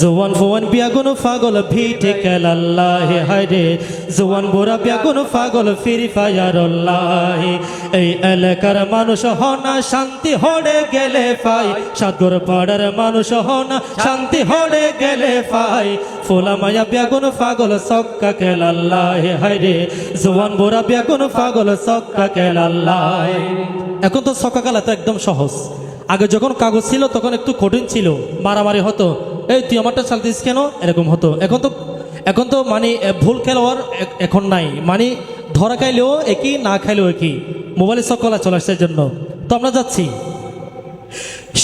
জোয়ান ফোয়ান বিয়াগুন ফাগল ভিটে খেলাল্লাহ হায়রে জোয়ান বোরা বিয়াগুন ফাগল ফিরি ফায়ারল্লাহ। এই এলাকার মানুষ হনা, শান্তি হড়ে গেলে পাই সাগর পাড়ার মানুষ হনা, শান্তি হড়ে গেলে পাই ফোলা মায়া বিয়াগুন ফাগল সক্কা খেলাল্লাহ হায়রে জোয়ান বোরা বিয়াগুন ফাগল সক্কা খেলাল্লাহ। এখন তো সক্কা খেলা তো একদম সহজ। আগে যখন কাগজ ছিল, তখন একটু কঠিন ছিল, মারামারি হতো। এই, তুই আমারটা চালতিস কেন? এরকম হতো। এখন তো এখন তো মানে ভুল খেলোয়াড় এখন নাই। মানে ধরা খাইলেও একই, না খাইলেও একই। মোবাইলে সকলা চলে আসছে জন্য তো আমরা যাচ্ছি।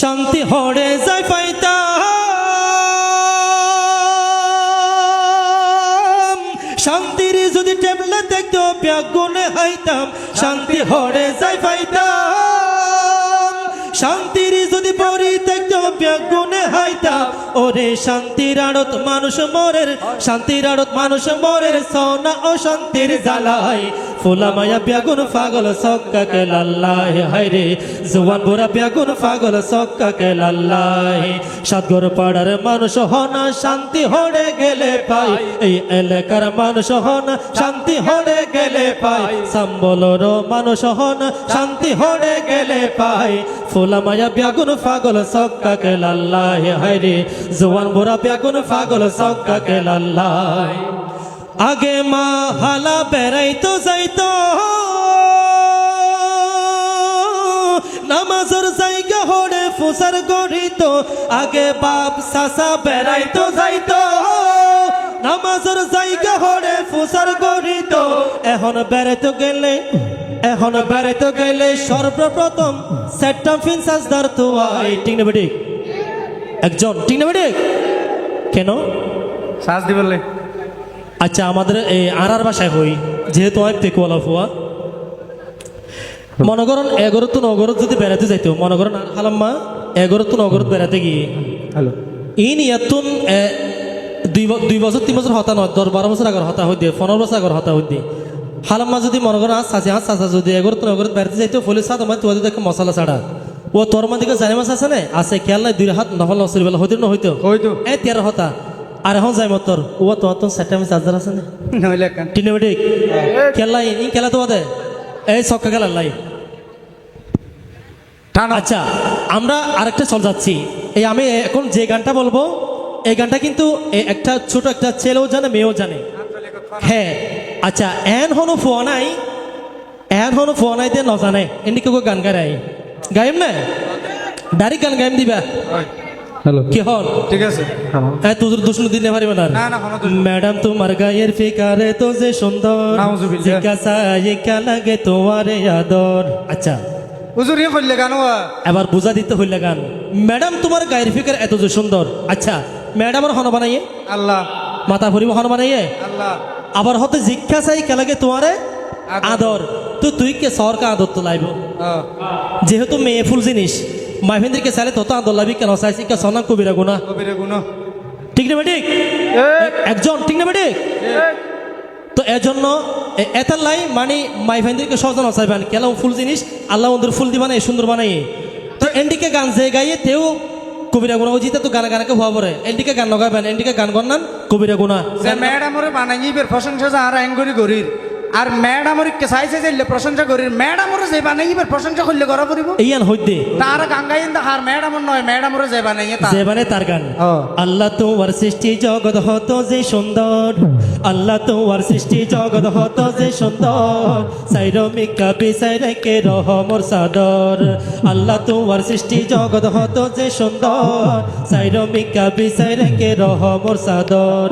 শান্তি হরে যাই পাইতাম। শান্তির যদি টেবলে দেখতো ব্যাগুনে হাইতাম। শান্তি হরে যাই পাইতাম। শান্তির যদি পরিত্যক্ত ব্যাগুনে হাইতা ওরে শান্তির আড়ত মানুষ মরের, শান্তির আড়ত মানুষ মরের, সোনা ও শান্তির জ্বালায়। ফুলা মায়া ব্যাগুন ফাগল সক্কা কে লাল্লাহ হায়রে জোয়ান বুড়া ব্যাগুন ফাগল সক্কা কে লাল্লাহ। সাতগর পাড়ার মানুষ হনা, শান্তি হড়ে গেলে পাই। এই এলাকার মানুষ হনা, শান্তি হড়ে গেলে পাই। সম্বলর মানুষ হনা, শান্তি হড়ে গেলে পাই। ফুলা মায়া ব্যাগুন ফাগল সক্কা কে লাল্লাহ হায়রে জোয়ান বুড়া ব্যাগুন ফাগল সক্কা কে লাল্লাহ। আগে মা হালা বেড়াইতো যাইতো। নামাজের জায়গা হড়ে ফুসার গড়িত। আগে বাপ সাসা বেড়াইতো যাইতো। নামাজের জায়গা হড়ে ফুসার গড়িত। এখন বেড়াইতে গেলে, এখন বেড়াইতে গেলে সর্বপ্রথম সেটটা ফিনসাস দার তো ঠিক না একজন, ঠিক না কেন? সাজ দিবলে আচ্ছা আমাদের এই আড়ার বাসায় হই যেহেতু আমি পেকুয়ালা ফুয়া। মনে করেন এগারো তো নগরত যদি বেড়াতে যাইতো মনে করেন হালাম্মা এগারো তো নগরত বেড়াতে গিয়ে হ্যালো। ইন ইয়াতুন দুই দুই বছর তিন বছর হতা নয় দশ বারো বছর আগর হতা হই দিয়ে পনেরো বছর আগর হতা হই দিয়ে হালাম্মা যদি মনে করেন আজ চাচি আজ চাচা যদি এগারো তো নগরত বেড়াতে যাইতো ফলে সাত আমার তোদের দেখে মশলা ছাড়া। ও তোর মধ্যে জানি মাছ আছে না? আছে খেয়াল নাই দুই হাত নহল নসরি বেলা হইতো না হইতো। হয়তো এ তেরো হতা। আর এখন যাই মতর ও তো সেটা আমি চার্জার আছে না? নইলে কেন টিনেমেটিক খেলা ই খেলা তোমাদের এই ছক্কা খেলা লাই। আচ্ছা আমরা আরেকটা চল যাচ্ছি। এই আমি এখন যে গানটা বলব এই গানটা কিন্তু একটা ছোট একটা ছেলেও জানে মেয়েও জানে। হ্যাঁ আচ্ছা এন হনো ফোয়া নাই এন হনো ফোয়া নাই দিয়ে নজানে। এমনি কেউ গান গাই গাইম না? ডাইরেক্ট গান গাইম দিবা। হ্যালো। কি হল? ঠিক আছে। হ্যাঁ। তোদের দুষ্ণ দিনে পারিবে না? না না কোনো দোষ নেই। ম্যাডাম তোমার গায়ের ফিকারে তো যে সুন্দর। নাউজুবিল্লাহ। জিজ্ঞাসা ইকা লাগে তোমার আদর? আচ্ছা। হুজুর ইয়ে এবার বুঝা দিতে হইলে গান। ম্যাডাম তোমার গায়ের ফিকার এত যে সুন্দর। আচ্ছা ম্যাডামের হন বানাইয়ে? আল্লাহ। মাথা ভরিব হন বানাইয়ে? আল্লাহ। আবার হতে জিজ্ঞাসা ইকা লাগে তোমারে? আদর। তো তুই কে সরকা আদর তো লাইব যেহেতু মেয়ে ফুল জিনিস। মাইফেন্দ্রকে চাইলে তত আদর লাবি কেন চাইছি কে সনাম কবিরা গুণা কবিরে গুণ ঠিক না বেঠিক একজন ঠিক না বেঠিক তো এজন্য এতার লাই মানে মাই ভাইদেরকে সজন চাইবেন কেলাম ফুল জিনিস আল্লাহ ওদের ফুল দিবা না সুন্দর বানাই তো এন্ডিকে গান যে গাইয়ে তেও কবিরা গুণা জিতে তো গানা গানাকে হওয়া পরে এন্ডিকে গান লগাবেন এন্ডিকে গান গন্নান কবিরা গুণা যে ম্যাডামরে বানাইবের প্রশংসা আর আইনগরি গরির আর ম্যাডামরে কে চাইছে যে প্রশংসা গরির ম্যাডামরে যে বানাইবের প্রশংসা করলে করা পড়িব? এইয়ান হইতে। তার গাঙ্গাইন দা আর ম্যাডামর নয় ম্যাডামরে যে বানাইয়ে তা যে মানে তার গান। আল্লাহ তোমার সৃষ্টি জগৎ হত যে সুন্দর। আল্লাহ তোমার সৃষ্টি জগৎ হত যে সুন্দর। সাইরমিকা বিসাই রেখে রহমর সাদর। আল্লাহ তোমার সৃষ্টি জগৎ হত যে সুন্দর। সাইরমিকা বিসাই রেখে রহমর সাদর।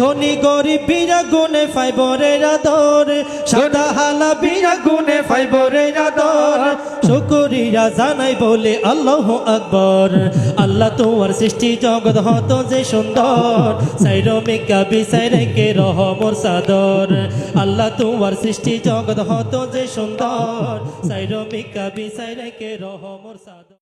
ধনী গরিব বিরা গুনে ফাইবরের আদর, সাদা হালা বিরা গুনে ফাইবরের আদর। শুকুরিয়া জানাই বলে আল্লাহ আকবর। আল্লাহ তোমার সৃষ্টি জগৎ হত যে সুন্দর সাইরমিকা বিসাই রেখে রহমর সাদর আল্লাহ তোমার সৃষ্টি জগৎ হত যে সুন্দর সাইরমিকা বিসাই রেখে রহমর সাদর